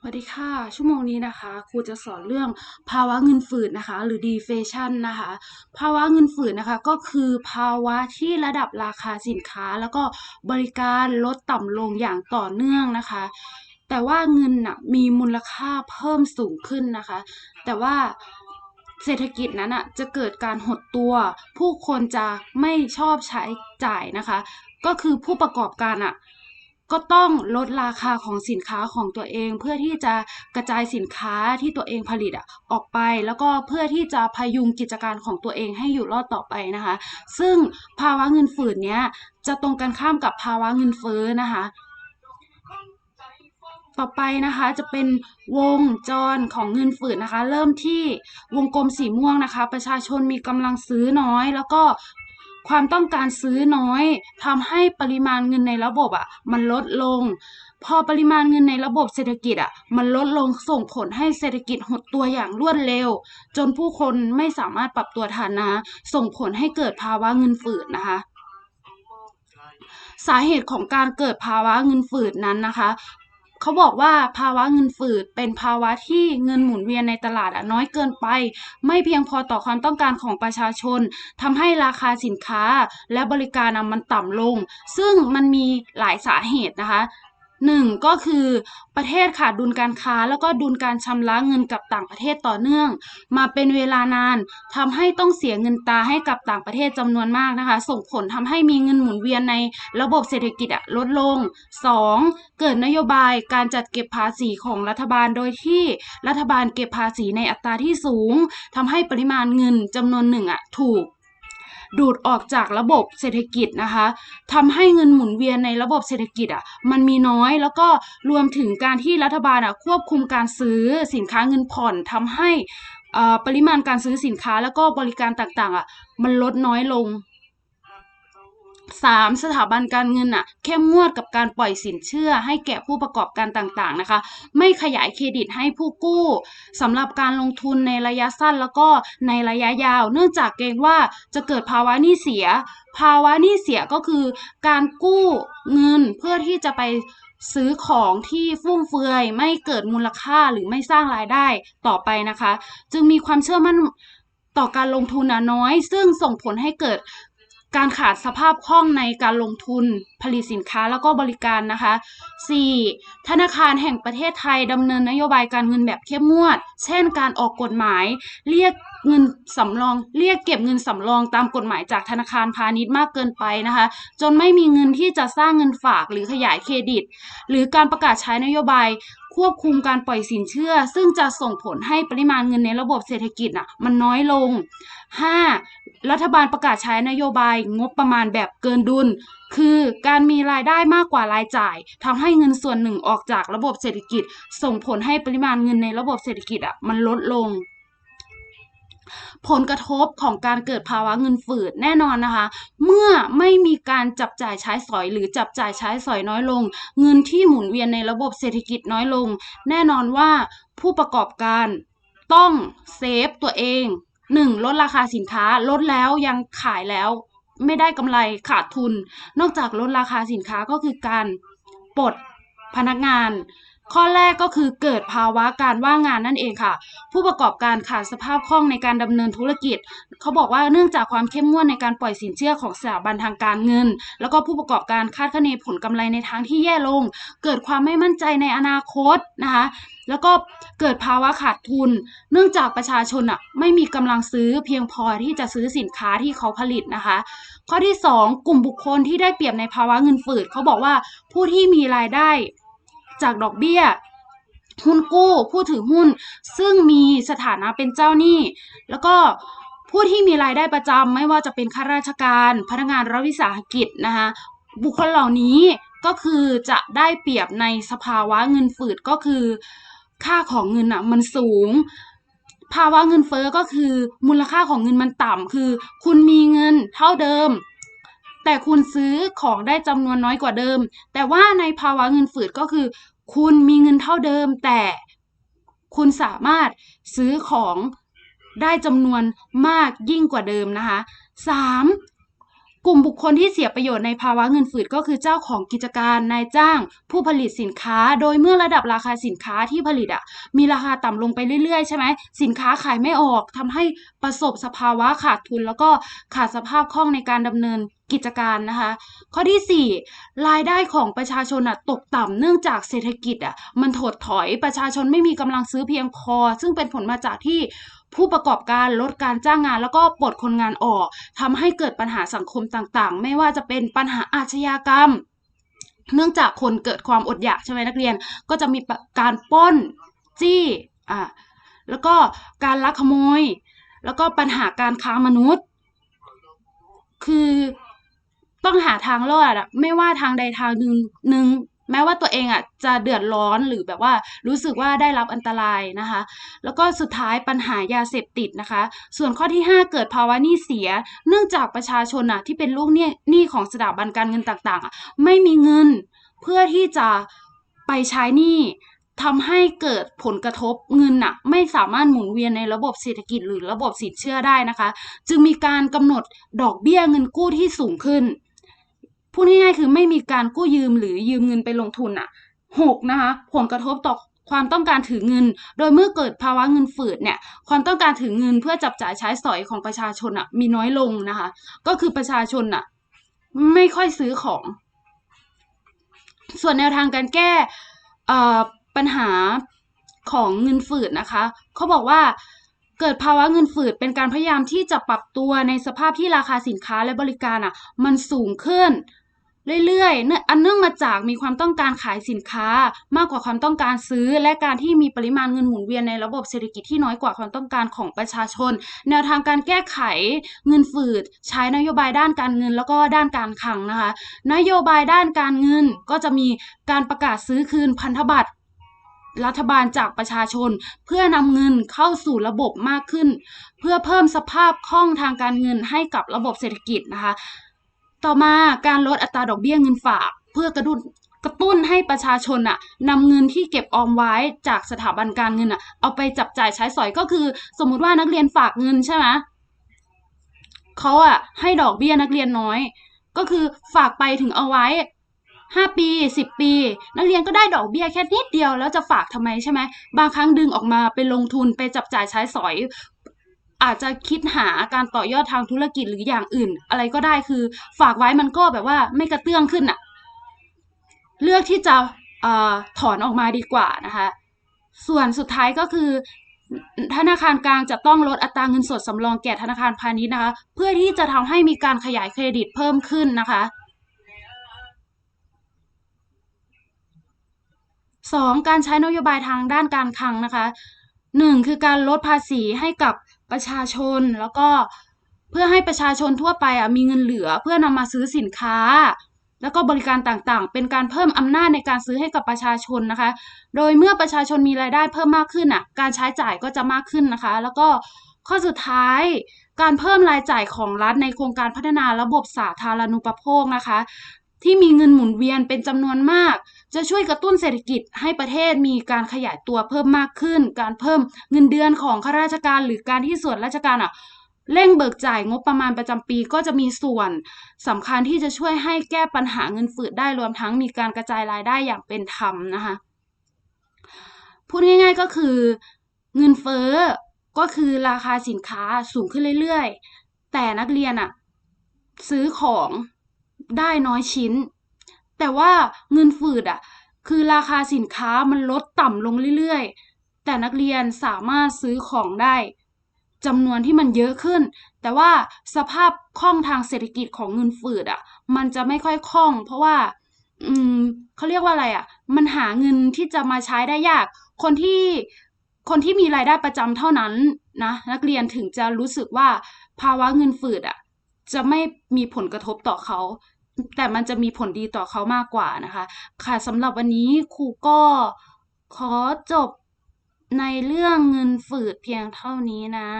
สวัสดีค่ะ ชั่วโมงนี้นะคะครูจะสอนเรื่องภาวะเงินฝืดนะคะ หรือ deflation นะคะ ภาวะเงินฝืดนะคะก็คือภาวะที่ระดับราคาสินค้า แล้วก็บริการลดต่ำลงอย่างต่อเนื่องนะคะ แต่ว่าเงินน่ะมีมูลค่าเพิ่มสูงขึ้นนะคะ แต่ว่าเศรษฐกิจนั้นอะจะเกิดการหดตัว ผู้คนจะไม่ชอบใช้จ่ายนะคะ ก็คือผู้ประกอบการอะ ก็ต้องลดราคาของสินค้าของตัวเอง เพื่อที่จะกระจายสินค้าที่ตัวเองผลิตอะออกไป แล้วก็เพื่อที่จะพยุงกิจการของตัวเองให้อยู่รอดต่อไปนะคะ ซึ่งภาวะเงินฝืดเนี้ยจะตรงกันข้ามกับภาวะเงินเฟ้อนะคะต่อไปนะคะจะเป็นวงจรของเงินฝืดนะคะ เริ่มที่วงกลมสีม่วงนะคะ ประชาชนมีกำลังซื้อน้อย แล้วก็ ความต้องการซื้อน้อยทำให้ปริมาณเงินในระบบอะ มันลดลง พอปริมาณเงินในระบบเศรษฐกิจอะ มันลดลงส่งผลให้เศรษฐกิจหดตัวอย่างรวดเร็ว จนผู้คนไม่สามารถปรับตัวทันนะ ส่งผลให้เกิดภาวะเงินฝืดนะคะสาเหตุของการเกิดภาวะเงินฝืดนั้นนะคะ เขาบอกว่าภาวะเงินฝืดเป็นภาวะที่เงินหมุนเวียนในตลาดน้อยเกินไป ไม่เพียงพอต่อความต้องการของประชาชนทำให้ราคาสินค้าและบริการมันต่ำลง ซึ่งมันมีหลายสาเหตุนะคะ หนึ่งก็คือประเทศขาดดุลการค้า แล้วก็ดุลการชำระเงินกับต่างประเทศต่อเนื่อง มาเป็นเวลานานทำให้ต้องเสียเงินตาให้กับต่างประเทศจำนวนมากนะคะ ส่งผลทำให้มีเงินหมุนเวียนในระบบเศรษฐกิจลดลง 2. เกิดนโยบายการจัดเก็บภาษีของรัฐบาลโดยที่รัฐบาลเก็บภาษีในอัตราที่สูงทำให้ปริมาณเงินจำนวนหนึ่งอะถูก ดูดออกจากระบบเศรษฐกิจนะคะทำให้เงินหมุนเวียนในระบบเศรษฐกิจอะมันมีน้อยแล้วก็รวมถึงการที่รัฐบาลอะควบคุมการซื้อสินค้าเงินผ่อนทำให้อ่าปริมาณการซื้อสินค้าแล้วก็บริการต่างๆอะมันลดน้อยลง 3. สถาบันการเงินอะเข้มงวดกับการปล่อยสินเชื่อ ให้แก่ผู้ประกอบการต่างๆนะคะ ไม่ขยายเครดิตให้ผู้กู้สำหรับการลงทุนในระยะสั้นแล้วก็ในระยะยาว เนื่องจากเกรงว่าจะเกิดภาวะหนี้เสีย ภาวะหนี้เสียก็คือการกู้เงินเพื่อที่จะไปซื้อของที่ฟุ่มเฟือยไม่เกิดมูลค่าหรือไม่สร้างรายได้ต่อไปนะคะ จึงมีความเชื่อมั่นต่อการลงทุนน้อย ซึ่งส่งผลให้เกิด การขาดสภาพคล่องในการลงทุนผลิตสินค้าแล้วก็บริการนะคะ 4. ธนาคารแห่งประเทศไทยดำเนินนโยบายการเงินแบบเข้มงวด เช่น การออกกฎหมาย เรียกเงินสำรอง เรียกเก็บเงินสำรองตามกฎหมายจากธนาคารพาณิชย์มากเกินไปนะคะ จนไม่มีเงินที่จะสร้างเงินฝากหรือขยายเครดิต หรือการประกาศใช้นโยบายควบคุมการปล่อยสินเชื่อ ซึ่งจะส่งผลให้ปริมาณเงินในระบบเศรษฐกิจอะมันน้อยลง 5. รัฐบาลประกาศใช้นโยบายงบประมาณแบบเกินดุล คือการมีรายได้มากกว่ารายจ่ายทำให้เงินส่วนหนึ่งออกจากระบบเศรษฐกิจ ส่งผลให้ปริมาณเงินในระบบเศรษฐกิจอะมันลดลงผลกระทบของการเกิดภาวะเงินฝืดแน่นอนนะคะ เมื่อไม่มีการจับจ่ายใช้สอยหรือจับจ่ายใช้สอยน้อยลง เงินที่หมุนเวียนในระบบเศรษฐกิจน้อยลง แน่นอนว่าผู้ประกอบการต้องเซฟตัวเอง หนึ่งลดราคาสินค้าลดแล้วยังขายแล้วไม่ได้กำไรขาดทุน นอกจากลดราคาสินค้าก็คือการปลดพนักงาน ข้อแรกก็คือเกิดภาวะการว่างงานนั่นเองค่ะ ผู้ประกอบการขาดสภาพคล่องในการดำเนินธุรกิจ เขาบอกว่าเนื่องจากความเข้มงวดในการปล่อยสินเชื่อของสถาบันทางการเงิน แล้วก็ผู้ประกอบการคาดคะเนผลกำไรในทางที่แย่ลง เกิดความไม่มั่นใจในอนาคตนะคะแล้วก็เกิดภาวะขาดทุน เนื่องจากประชาชนอะไม่มีกำลังซื้อเพียงพอที่จะซื้อสินค้าที่เขาผลิตนะคะ ข้อที่ 2 กลุ่มบุคคลที่ได้เปรียบในภาวะเงินฝืดเขาบอกว่าผู้ที่มีรายได้ จากดอกเบี้ย หุ้นกู้ผู้ถือหุ้น ซึ่งมีสถานะเป็นเจ้าหนี้ แล้วก็ผู้ที่มีรายได้ประจำไม่ว่าจะเป็นข้าราชการ พนักงานรัฐวิสาหกิจนะคะบุคคลเหล่านี้ก็คือจะได้เปรียบในสภาวะเงินฝืดก็คือ ค่าของเงินอะมันสูง ภาวะเงินเฟ้อก็คือมูลค่าของเงินมันต่ำคือ คุณมีเงินเท่าเดิม แต่คุณซื้อของได้จำนวนน้อยกว่าเดิม แต่ว่าในภาวะเงินฝืดก็คือ คุณมีเงินเท่าเดิม แต่คุณสามารถซื้อของได้จำนวนมากยิ่งกว่าเดิมนะคะ 3. กลุ่มบุคคลที่เสียประโยชน์ในภาวะเงินฝืดก็คือเจ้าของกิจการนายจ้าง ผู้ผลิตสินค้า โดยเมื่อระดับราคาสินค้าที่ผลิตอะมีราคาต่ำลงไปเรื่อยๆใช่ไหมสินค้าขายไม่ออกทำให้ประสบสภาวะขาดทุน แล้วก็ขาดสภาพคล่องในการดำเนินกิจการนะคะ ข้อที่ 4 รายได้ของประชาชนอะตกต่ำเนื่องจากเศรษฐกิจอะมันถดถอยประชาชนไม่มีกำลังซื้อเพียงพอ ซึ่งเป็นผลมาจากที่ ผู้ประกอบการลดการจ้างงาน แล้วก็ปลดคนงานออกทำให้เกิดปัญหาสังคมต่างๆ ไม่ว่าจะเป็นปัญหาอาชญากรรม เนื่องจากคนเกิดความอดอยากใช่ไหมนักเรียน ก็จะมีการป้นจี้อะแล้วก็การลักขโมย แล้วก็ปัญหาการค้ามนุษย์ คือต้องหาทางรอดอะไม่ว่าทางใดทางหนึ่งหนึ่ง แม้ว่าตัวเองอะจะเดือดร้อนหรือแบบว่ารู้สึกว่าได้รับอันตรายนะคะ แล้วก็สุดท้ายปัญหายาเสพติดนะคะ ส่วนข้อที่ 5 เกิดภาวะหนี้เสีย เนื่องจากประชาชนอะที่เป็นลูกหนี้หนี้ของสถาบันการเงินต่างๆอะไม่มีเงินเพื่อที่จะไปใช้หนี้ทำให้เกิดผลกระทบเงินน่ะไม่สามารถหมุนเวียนในระบบเศรษฐกิจหรือระบบสินเชื่อได้นะคะ จึงมีการกำหนดดอกเบี้ยเงินกู้ที่สูงขึ้น พูดง่ายๆคือไม่มีการกู้ยืมหรือยืมเงินไปลงทุนอะหกนะคะผลกระทบต่อความต้องการถือเงิน โดยเมื่อเกิดภาวะเงินฝืดเนี่ย ความต้องการถือเงินเพื่อจับจ่ายใช้สอยของประชาชนอะมีน้อยลงนะคะ ก็คือประชาชนอะไม่ค่อยซื้อของ ส่วนแนวทางการแก้ปัญหาของเงินฝืดนะคะ เขาบอกว่าเกิดภาวะเงินฝืดเป็นการพยายามที่จะปรับตัวในสภาพที่ราคาสินค้าและบริการอะ มันสูงขึ้น เรื่อยๆอันเนื่องมาจากมีความต้องการขายสินค้ามากกว่าความต้องการซื้อ และการที่มีปริมาณเงินหมุนเวียนในระบบเศรษฐกิจที่น้อยกว่าความต้องการของประชาชน แนวทางการแก้ไขเงินฝืด ใช้นโยบายด้านการเงินแล้วก็ด้านการคลังนะคะ นโยบายด้านการเงินก็จะมีการประกาศซื้อคืนพันธบัตรรัฐบาลจากประชาชน เพื่อนำเงินเข้าสู่ระบบมากขึ้น เพื่อเพิ่มสภาพคล่องทางการเงินให้กับระบบเศรษฐกิจนะคะ ต่อมาการลดอัตราดอกเบี้ยเงินฝาก เพื่อกระตุ้นกระตุ้นให้ประชาชนอะนำเงินที่เก็บออมไว้จากสถาบันการเงินอะเอาไปจับจ่ายใช้สอยก็คือ สมมุติว่านักเรียนฝากเงินใช่ไหมเขาอะให้ดอกเบี้ยนักเรียนน้อย ก็คือฝากไปถึงเอาไว้ห้าปีสิบปี นักเรียนก็ได้ดอกเบี้ยแค่นิดเดียวแล้วจะฝากทำไมใช่ไหมบางครั้งดึงออกมาไปลงทุนไปจับจ่ายใช้สอย อาจจะคิดหาการต่อยอดทางธุรกิจหรืออย่างอื่น อะไรก็ได้คือ ฝากไว้มันก็แบบว่าไม่กระเตื้องขึ้นอะเลือกที่จะอถอนออกมาดีกว่านะคะ ส่วนสุดท้ายก็คือธนาคารกลางจะต้องลดอัตราเงินสดสำรองแก่ธนาคารพาณิชย์นะคะ เพื่อที่จะทำให้มีการขยายเครดิตเพิ่มขึ้นนะคะสองการใช้นโยบายทางด้านการคลังนะคะหนึ่งคือการลดภาษีให้กับ ประชาชนแล้วก็เพื่อให้ประชาชนทั่วไปอะมีเงินเหลือเพื่อนำมาซื้อสินค้า แล้วก็บริการต่างๆ เป็นการเพิ่มอำนาจในการซื้อให้กับประชาชนนะคะ โดยเมื่อประชาชนมีรายได้เพิ่มมากขึ้นอะการใช้จ่ายก็จะมากขึ้นนะคะ แล้วก็ข้อสุดท้ายการเพิ่มรายจ่ายของรัฐในโครงการพัฒนาระบบสาธารณูปโภคนะคะ ที่มีเงินหมุนเวียนเป็นจำนวนมาก จะช่วยกระตุ้นเศรษฐกิจให้ประเทศมีการขยายตัวเพิ่มมากขึ้น การเพิ่มเงินเดือนของข้าราชการ หรือการที่ส่วนราชการอะเร่งเบิกจ่ายงบประมาณประจำปีก็จะมีส่วนสำคัญที่จะช่วยให้แก้ปัญหาเงินฝืดได้รวมทั้งมีการกระจายรายได้อย่างเป็นธรรมนะคะพูดง่ายๆก็คือเงินเฟ้อก็คือราคาสินค้าสูงขึ้นเรื่อยๆ แต่นักเรียนอะซื้อของ ได้น้อยชิ้น แต่ว่าเงินฝืดอะคือราคาสินค้ามันลดต่ำลงเรื่อยๆ แต่นักเรียนสามารถซื้อของได้จำนวนที่มันเยอะขึ้น แต่ว่าสภาพคล่องทางเศรษฐกิจของเงินฝืดอะ มันจะไม่ค่อยคล่อง เพราะว่า อืมเขาเรียกว่าอะไรอะ มันหาเงินที่จะมาใช้ได้ยาก คนที่คนที่มีรายได้ประจำเท่านั้นนะนักเรียนถึงจะรู้สึกว่าภาวะเงินฝืดอะ จะไม่มีผลกระทบต่อเขา แต่มันจะมีผลดีต่อเขามากกว่านะคะ ค่ะสำหรับวันนี้ครูก็ขอจบในเรื่องเงินฝืดเพียงเท่านี้นะ